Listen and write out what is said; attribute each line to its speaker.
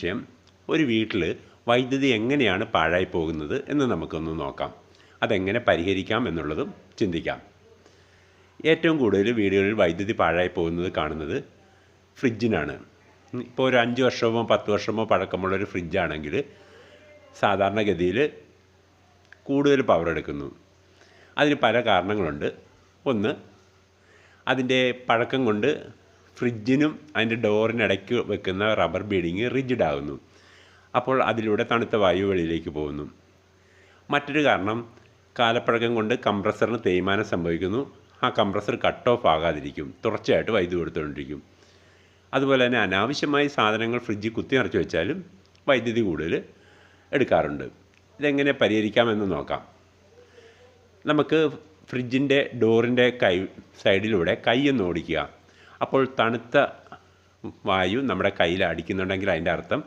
Speaker 1: വിഷയം ഒരു വീട്ടിൽ വൈദ്യുതി എങ്ങനെയാണ് പാഴായി പോകുന്നത് എന്ന് നമുക്കൊന്ന് നോക്കാം. അതെങ്ങനെ പരിഹരിക്കാം എന്നുള്ളതും ചിന്തിക്കാം. ഏറ്റവും കൂടുതൽ വീടുകളിൽ വൈദ്യുതി പാഴായി പോകുന്നത് കാണുന്നത് ഫ്രിഡ്ജിനാണ്. ഇപ്പോൾ ഒരു അഞ്ച് വർഷമോ പത്ത് വർഷമോ പഴക്കമുള്ള ഒരു ഫ്രിഡ്ജാണെങ്കിൽ സാധാരണഗതിയിൽ കൂടുതൽ പവർ എടുക്കുന്നു. അതിന് പല കാരണങ്ങളുണ്ട്. ഒന്ന് അതിന്റെ പഴക്കം കൊണ്ട് ഫ്രിഡ്ജിനും അതിന്റെ ഡോറിനിടയ്ക്ക് വെക്കുന്ന റബ്ബർ ബീഡിങ് റിജിഡ് ആകുന്നു അപ്പോൾ അതിലൂടെ തണുത്ത വായു വെളിയിലേക്ക് പോകുന്നു. മറ്റൊരു കാരണം കാലപ്പഴക്കം കൊണ്ട് കംപ്രസറിന് തേയ്മാനം സംഭവിക്കുന്നു. ആ കംപ്രസർ കട്ട് ഓഫ് ആകാതിരിക്കും. തുടർച്ചയായിട്ട് വൈദ്യുതി കൊടുത്തുകൊണ്ടിരിക്കും. അതുപോലെ തന്നെ അനാവശ്യമായി സാധനങ്ങൾ ഫ്രിഡ്ജിൽ കുത്തി നിറച്ച് വെച്ചാലും വൈദ്യുതി കൂടുതൽ എടുക്കാറുണ്ട്. ഇതെങ്ങനെ പരിഹരിക്കാമെന്ന് നോക്കാം. നമുക്ക് ഫ്രിഡ്ജിന്റെ ഡോറിന്റെ കൈ സൈഡിലൂടെ കൈ ഒന്ന് ഓടിക്കുക. അപ്പോൾ തണുത്ത വായു നമ്മുടെ കയ്യിൽ അടിക്കുന്നുണ്ടെങ്കിൽ അതിന്റെ അർത്ഥം